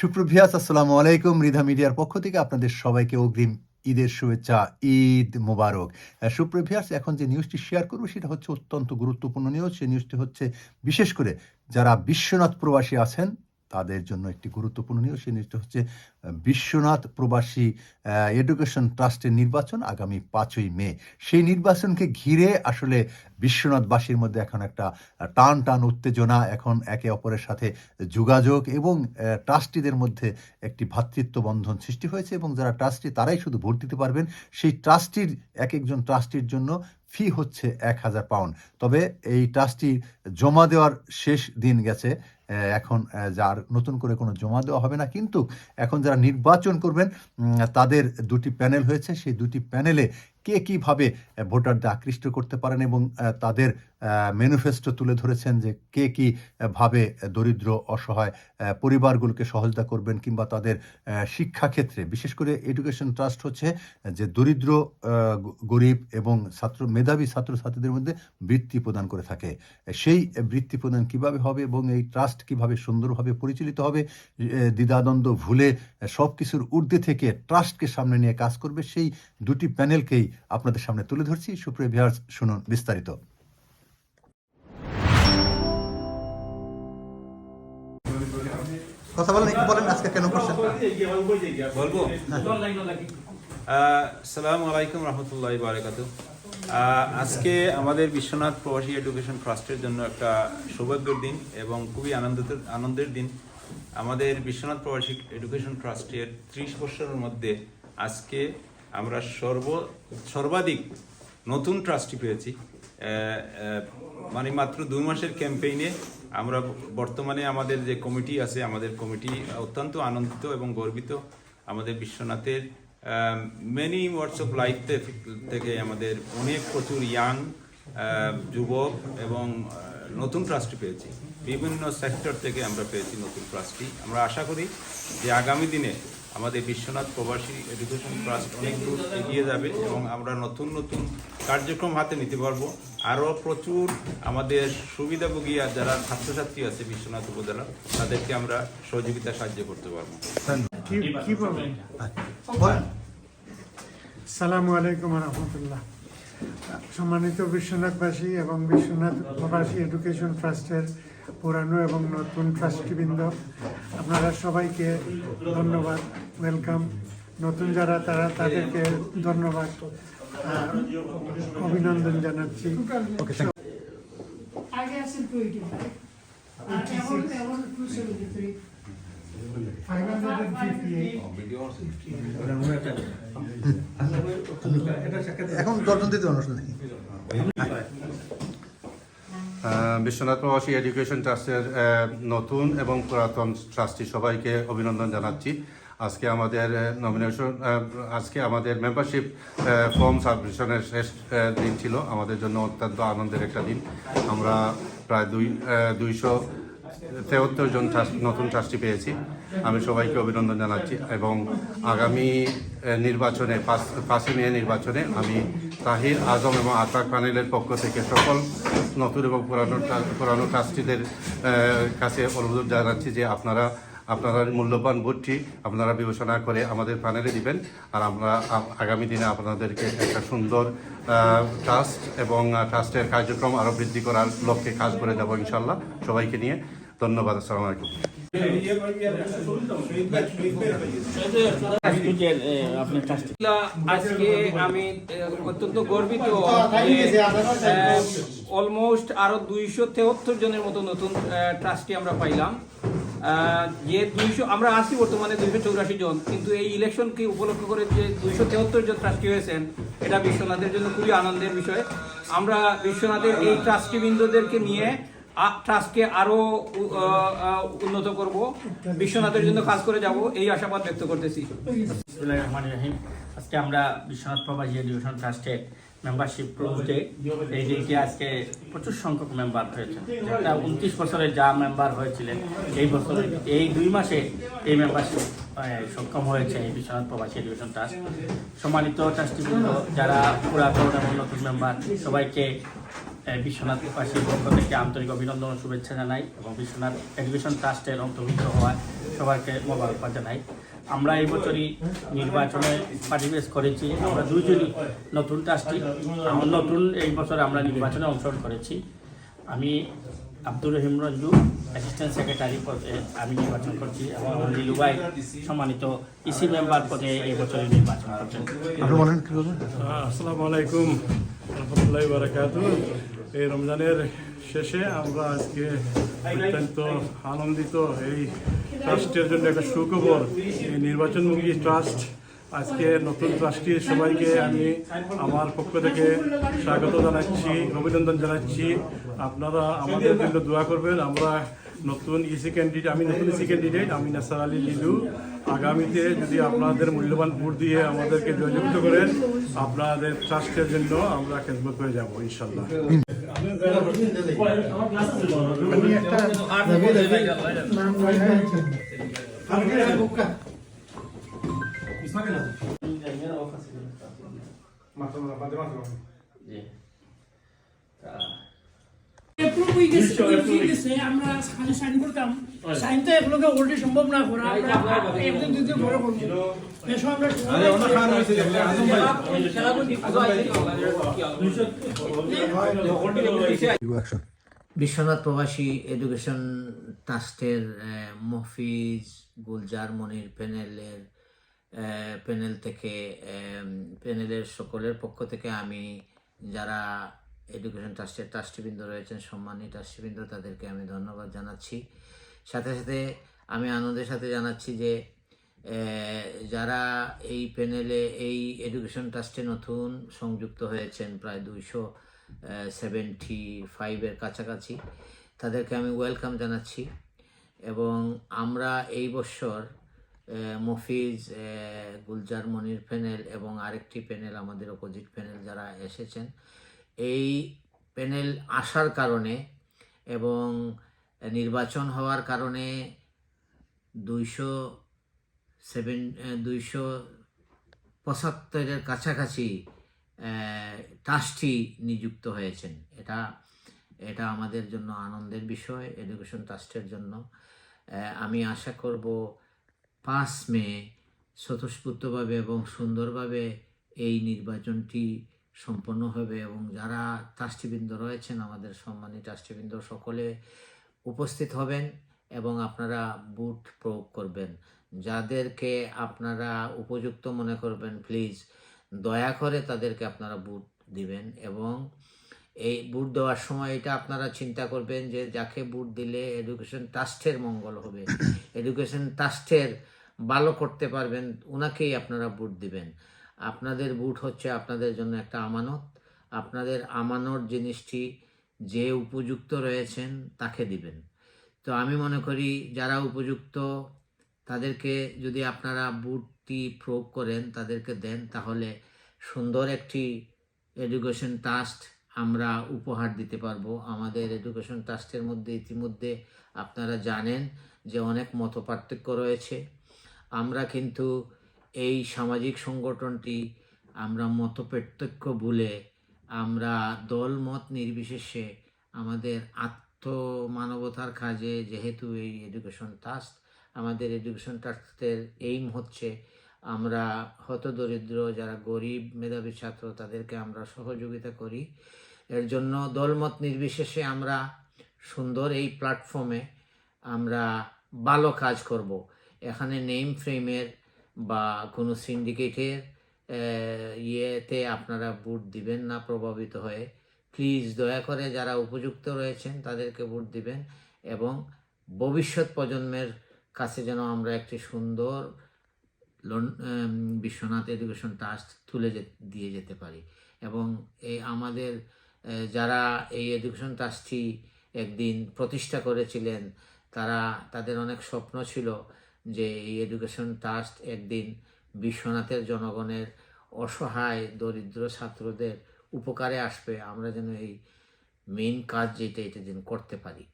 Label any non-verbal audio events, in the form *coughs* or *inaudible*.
সুপ্রভিয়াস, আসসালামু আলাইকুম। রিধা মিডিয়ার পক্ষ থেকে আপনাদের সবাইকে অগ্রিম ঈদের শুভেচ্ছা, ঈদ মোবারক। সুপ্রভিয়াস, এখন যে নিউজটি শেয়ার করব, সেটা হচ্ছে অত্যন্ত গুরুত্বপূর্ণ নিউজ সেই নিউজটি হচ্ছে, বিশেষ করে যারা বিশ্বনাথ প্রবাসী আছেন তাদের জন্য একটি গুরুত্বপূর্ণ নিউজ। সেই নিউজটি হচ্ছে বিশ্বনাথ প্রবাসী এডুকেশন ট্রাস্টের নির্বাচন আগামী পাঁচই মে। সেই নির্বাচনকে ঘিরে আসলে বিশ্বনাথবাসীর মধ্যে এখন একটা টান টান উত্তেজনা, এখন একে অপরের সাথে যোগাযোগ এবং ট্রাস্টিদের মধ্যে একটি ভ্রাতৃত্ব বন্ধন সৃষ্টি হয়েছে এবং যারা ট্রাস্টি তারাই শুধু ভোট দিতে পারবেন। সেই ট্রাস্টির এক একজন ট্রাস্টির জন্য ফি হচ্ছে এক হাজার পাউন্ড। তবে এই ট্রাস্টি জমা দেওয়ার শেষ দিন গেছে। এখন যার নতুন করে কোনো জমা দেওয়া হবে না। কিন্তু এখন যারা নির্বাচন করবেন তাদের দুটি প্যানেল হয়েছে। সেই দুটি প্যানেলে কে কীভাবে ভোটারদের আকৃষ্ট করতে পারেন এবং তাদের ম্যানিফেস্টো তুলে ধরেছেন যে কে কি ভাবে দরিদ্র, অসহায় পরিবারগুলোকে সহযোগিতা করবেন কিংবা তাদের শিক্ষাক্ষেত্রে। বিশেষ করে এডুকেশন ট্রাস্ট হচ্ছে যে দরিদ্র গরিব এবং ছাত্র, মেধাবী ছাত্রছাত্রীদের মধ্যে বৃত্তি প্রদান করে থাকে। সেই বৃত্তি প্রদান কীভাবে হবে এবং এই ট্রাস্ট কীভাবে সুন্দরভাবে পরিচালিত হবে দ্বিধাদ্বন্দ্ব ভুলে সব কিছুর ঊর্ধ্বে থেকে ট্রাস্টকে সামনে নিয়ে কাজ করবে, সেই দুটি প্যানেলকেই আপনাদের সামনে তুলে ধরছি। সুপ্রিয় ভিউয়ার্স শুনুন বিস্তারিত। কথা বলেন একটু বলেন আজকে কেন করছেন? বলব? সালাম আলাইকুম রহমতুল্লাহ বারাকাতু আজকে আমাদের বিশ্বনাথ প্রবাসী এডুকেশন ট্রাস্টের জন্য একটা সৌভাগ্যের দিন এবং খুবই আনন্দিত আনন্দের দিন। আমাদের বিশ্বনাথ প্রবাসী এডুকেশন ট্রাস্টের ত্রিশ বছরের মধ্যে আজকে আমরা সর্ব, সর্বাধিক নতুন ট্রাস্টি পেয়েছি। মানে মাত্র দুই মাসের ক্যাম্পেইনে আমরা বর্তমানে আমাদের যে কমিটি আছে, আমাদের কমিটি অত্যন্ত আনন্দিত এবং গর্বিত। আমাদের বিশ্বনাথের মেনি ওয়ার্ডস অফ লাইফ থেকে আমাদের অনেক প্রচুর ইয়াং যুবক এবং নতুন ট্রাস্টি পেয়েছি। বিভিন্ন সেক্টর থেকে আমরা পেয়েছি নতুন ট্রাস্টি। আমরা আশা করি যে আগামী দিনে আমাদের বিশ্বনাথ প্রবাসী এডুকেশন ট্রাস্ট অনেক দূর এগিয়ে যাবে এবং আমরা নতুন নতুন কার্যক্রম হাতে নিতে পারব। আরও প্রচুর আমাদের সুবিধাভোগী আর যারা ছাত্রছাত্রী আছে বিশ্বনাথ উপজেলা, তাদেরকে আমরা সহযোগিতা সাহায্য করতে পারব। সালামু আলাইকুম রহমতুল্লাহ। সম্মানিত বিশ্বনাথবাসী এবং বিশ্বনাথ প্রবাসী এডুকেশন ট্রাস্টের পুরানো এবং নতুন ট্রাস্টিবৃন্দ আপনারা সবাইকে ধন্যবাদ ওয়েলকাম। নতুন যারা তারা তাদেরকে ধন্যবাদ অভিনন্দন জানাচ্ছি। আগে আছে টোয়েন্টি এখন *laughs* এখন দর্জন দিতে অনুষ্ঠান নাকি বিশ্বনাথ প্রবাসী এডুকেশন ট্রাস্টের নতুন এবং পুরাতন ট্রাস্টি সবাইকে অভিনন্দন জানাচ্ছি। আজকে আমাদের নমিনেশন আজকে আমাদের মেম্বারশিপ ফর্ম সাবমিশনের শেষ দিন ছিল। আমাদের জন্য অত্যন্ত আনন্দের একটা দিন। আমরা প্রায় দুই দুইশো তেহত্তর জন নতুন ট্রাস্টি পেয়েছি। আমি সবাইকে অভিনন্দন জানাচ্ছি এবং আগামী নির্বাচনে পাঁচ পাঁচই মে নির্বাচনে আমি তাহির আজম এবং আতাক প্যানেলের পক্ষ থেকে সকল নতুন এবং পুরানো পুরানো ট্রাস্টিদের কাছে অনুরোধ জানাচ্ছি যে আপনারা আপনারা মূল্যবান ভোটটি আপনারা বিবেচনা করে আমাদের প্যানেলে দিবেন আর আমরা আগামী দিনে আপনাদেরকে একটা সুন্দর ট্রাস্ট এবং ট্রাস্টের কার্যক্রম আরও বৃদ্ধি করার লক্ষ্যে কাজ করে দেবো ইনশাল্লাহ সবাইকে নিয়ে ধন্যবাদ আসসালামু আলাইকুম। আজকে আমি অত্যন্ত গর্বিত অলমোস্ট আরও দুইশো তেহত্তর জনের মতো নতুন ট্রাস্টি আমরা পাইলাম। আহ, যে দুইশো আমরা আছি বর্তমানে দুইশো চৌরাশি জন কিন্তু এই ইলেকশনকে উপলক্ষ করে যে দুইশো তেহত্তর জন ট্রাস্টি হয়েছেন এটা বিশ্বনাথের জন্য খুবই আনন্দের বিষয়। আমরা বিশ্বনাথের এই ট্রাস্টিবৃন্দদেরকে নিয়ে ট্রাস্টকে আরও উন্নত করব। বিশ্বনাথের জন্য কাজ করে যাব, এই আশাবাদ ব্যক্ত করতেছি। আজকে আমরা বিশ্বনাথ প্রবাসী এডুকেশন ট্রাস্টের মেম্বারশিপ প্রভুতে এই দিনটি আজকে প্রচুর সংখ্যক মেম্বার হয়েছে একটা উনত্রিশ বছরের যা মেম্বার হয়েছিলেন, এই বছর, এই দুই মাসে এই মেম্বারশিপ সক্ষম হয়েছে এই বিশ্বনাথ প্রবাসী এডুকেশন ট্রাস্ট। সম্মানিত ট্রাস্টিবৃন্দ, যারা পুরাতন এবং নতুন মেম্বার, সবাইকে এই বিশ্বনাথবাসীর পক্ষ থেকে আন্তরিক অভিনন্দন ও শুভেচ্ছা জানাই এবং বিশ্বনাথ এডুকেশন ট্রাস্টের অন্তর্ভুক্ত হওয়ায় সবাইকে মোবারকবাদ জানাই। আমরা এই বছরই নির্বাচনে পার্টিসিপেট করেছি। আমরা দুইজনই নতুন ট্রাস্টি আমরা নতুন এই বছর আমরা নির্বাচনে অংশগ্রহণ করেছি। আমি আব্দুর রহিম রঞ্জু অ্যাসিস্ট্যান্ট সেক্রেটারি পদে আমি নির্বাচন করছি এবং নীলুবাই সম্মানিত ইসি মেম্বার পদে এই বছরে নির্বাচন করছেন। আসসালামু আলাইকুম। রহমতুল্লাহ বারাকাতু এই রমজানের শেষে আমরা আজকে অত্যন্ত আনন্দিত এই ট্রাস্টের জন্য একটা সুখবর, এই নির্বাচনমুখী ট্রাস্ট। আজকে নতুন ট্রাস্টি সবাইকে আমি আমার পক্ষ থেকে স্বাগত জানাচ্ছি, অভিনন্দন জানাচ্ছি। আপনারা আমাদের জন্য দোয়া করবেন। আমরা নতুন ইসি ক্যান্ডিডেট আমি নতুন ইসি ক্যান্ডিডেট আমি নাসার আলী লিলু আগামীতে যদি আপনাদের মূল্যবান ভোট দিয়ে আমাদেরকে জয়যুক্ত করেন, আপনাদের ট্রাস্টের জন্য আমরা খেদমত করে যাব ইনশাল্লাহ আমি একটা নাম বলছেন এপ্রুভ গেছে ঠিক আছে আমরা খালি সাইন করতাম সাইন তো একলগে অলরেডি সম্ভব না করা আমরা একদিন দুদিন পরে করব। এই সময় আমরা অ্যাকশন বিশ্বনাথ প্রবাসী এডুকেশন ট্রাস্টের মফিজ গুলজার মনির প্যানেলের প্যানেল থেকে প্যানেলের সকলের পক্ষ থেকে আমি যারা এডুকেশন ট্রাস্টের ট্রাস্টিবৃন্দ রয়েছেন সম্মানী ট্রাস্টিবৃন্দ তাদেরকে আমি ধন্যবাদ জানাচ্ছি। সাথে সাথে আমি আনন্দের সাথে জানাচ্ছি যে যারা এই প্যানেলে এই এডুকেশন ট্রাস্টে নতুন সংযুক্ত হয়েছেন, প্রায় দুইশো সেভেন্টি ফাইভের কাছাকাছি, তাদেরকে আমি ওয়েলকাম জানাচ্ছি। এবং আমরা এই বছর মফিজ গুলজার মনির প্যানেল এবং আরেকটি প্যানেল, আমাদের অপোজিট প্যানেল যারা এসেছেন এই প্যানেল আসার কারণে এবং নির্বাচন হওয়ার কারণে দুইশো সেভেন দুইশো পঁচাত্তরের কাছাকাছি ট্রাস্টি নিযুক্ত হয়েছেন। এটা এটা আমাদের জন্য আনন্দের বিষয়, এডুকেশন ট্রাস্টের জন্য। আমি আশা করব পাঁচ মে স্বতঃস্ফূর্তভাবে এবং সুন্দরভাবে এই নির্বাচনটি সম্পন্ন হবে এবং যারা ট্রাস্টিবৃন্দ রয়েছেন আমাদের সম্মানী ট্রাস্টিবৃন্দ সকলে উপস্থিত হবেন এবং আপনারা বুট প্রয়োগ করবেন। যাদেরকে আপনারা উপযুক্ত মনে করবেন প্লিজ দয়া করে তাদেরকে আপনারা বুট দিবেন এবং এই বুট দেওয়ার সময় এটা আপনারা চিন্তা করবেন যে যাকে বুট দিলে এডুকেশন ট্রাস্টের মঙ্গল হবে। *coughs* এডুকেশন ট্রাস্টের ভালো করতে পারবেন ওনাকেই আপনারা বুট দিবেন। আপনাদের বুট হচ্ছে আপনাদের জন্য একটা আমানত। আপনাদের আমানত জিনিসটি যে উপযুক্ত রয়েছেন তাকে দিবেন। তো আমি মনে করি যারা উপযুক্ত, তাদেরকে যদি আপনারা বুটটি প্রয়োগ করেন, তাদেরকে দেন, তাহলে সুন্দর একটি এডুকেশন ট্রাস্ট আমরা উপহার দিতে পারব। আমাদের এডুকেশন ট্রাস্টের মধ্যে ইতিমধ্যে আপনারা জানেন যে অনেক মত রয়েছে। আমরা কিন্তু এই সামাজিক সংগঠনটি আমরা মত পার্থক্য ভুলে আমরা দল মত নির্বিশেষে আমাদের আত্মমানবতার কাজে যেহেতু এই এডুকেশন ট্রাস্ট, আমাদের এডুকেশন ট্রাস্টের এইম হচ্ছে আমরা হতদরিদ্র, যারা গরিব মেধাবী ছাত্র, তাদেরকে আমরা সহযোগিতা করি। এর জন্য দলমত নির্বিশেষে আমরা সুন্দর এই প্ল্যাটফর্মে আমরা ভালো কাজ করব। এখানে নেম ফ্রেমের বা কোনো সিন্ডিকেটের ইয়েতে আপনারা ভোট দিবেন না প্রভাবিত হয়ে। প্লিজ দয়া করে যারা উপযুক্ত রয়েছেন তাদেরকে ভোট দিবেন এবং ভবিষ্যৎ প্রজন্মের কাছে যেন আমরা একটি সুন্দর বিশ্বনাথ এডুকেশন ট্রাস্ট তুলে দিয়ে যেতে পারি। এবং এই আমাদের যারা এই এডুকেশন ট্রাস্টটি একদিন প্রতিষ্ঠা করেছিলেন, তারা, তাদের অনেক স্বপ্ন ছিল যে এই এডুকেশন ট্রাস্ট একদিন বিশ্বনাথের জনগণের অসহায় দরিদ্র ছাত্রদের উপকারে আসবে। আমরা যেন এই মেইন কাজ যেটা এটা যেন করতে পারি।